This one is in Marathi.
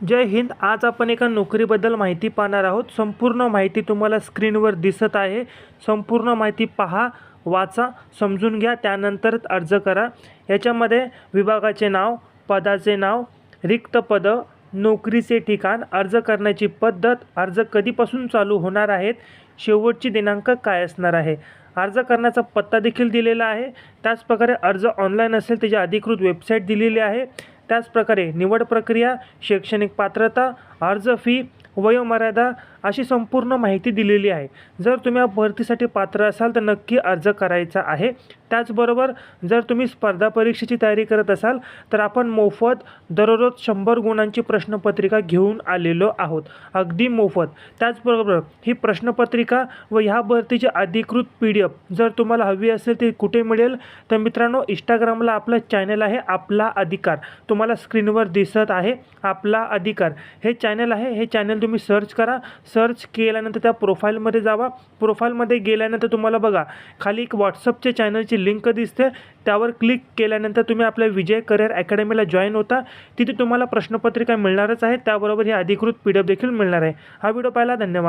जय हिंद. आज आपण एका नोकरीबद्दल माहिती पाहणार आहोत. संपूर्ण माहिती तुम्हाला स्क्रीनवर दिसत आहे. संपूर्ण माहिती पहा वाचा समजून घ्या त्यानंतरच अर्ज करा. याच्यामध्ये विभागाचे नाव पदाचे नाव रिक्त पदं नोकरीचे ठिकाण अर्ज करण्याची पद्धत अर्ज कधीपासून चालू होणार आहेत शेवटची दिनांक काय असणार आहे? अर्ज करण्याचा पत्ता देखील दिलेला आहे. त्याचप्रकारे अर्ज ऑनलाईन असेल त्याची अधिकृत वेबसाईट दिलेली आहे. त्याचप्रकारे निवड प्रक्रिया शैक्षणिक पात्रता अर्ज फी वयोमर्यादा अशी संपूर्ण माहिती दिलेली आहे. जर तुम्ही या भरतीसाठी पात्र असाल तर नक्की अर्ज करायचा आहे. त्याचबरोबर जर तुम्ही स्पर्धा परीक्षेची तयारी करत असाल तर आपण मोफत दररोज शंभर गुणांची प्रश्नपत्रिका घेऊन आलेलो आहोत. अगदी मोफत. त्याचबरोबर ही प्रश्नपत्रिका व ह्या भरतीची अधिकृत पी डी एफ जर तुम्हाला हवी असेल ती कुठे मिळेल? तर मित्रांनो इंस्टाग्रामला आपलं चॅनल आहे आपला अधिकार. तुम्हाला स्क्रीनवर दिसत आहे आपला अधिकार. हे चॅनल आहे हे चॅनल तुम्ही सर्च करा. सर्च केल्यानंतर त्या प्रोफाईलमध्ये जावा. प्रोफाईलमध्ये गेल्यानंतर तुम्हाला बघा खाली एक व्हॉट्सअपचे चॅनलची लिंक दिसते. त्यावर क्लिक केल्यानंतर तुम्ही आपल्या विजय करिअर अकॅडमीला जॉईन होता. तिथे तुम्हाला प्रश्नपत्रिका मिळणारच आहे. त्याबरोबर ही अधिकृत पी डी एफ देखील मिळणार आहे. हा व्हिडिओ पाहिला. धन्यवाद.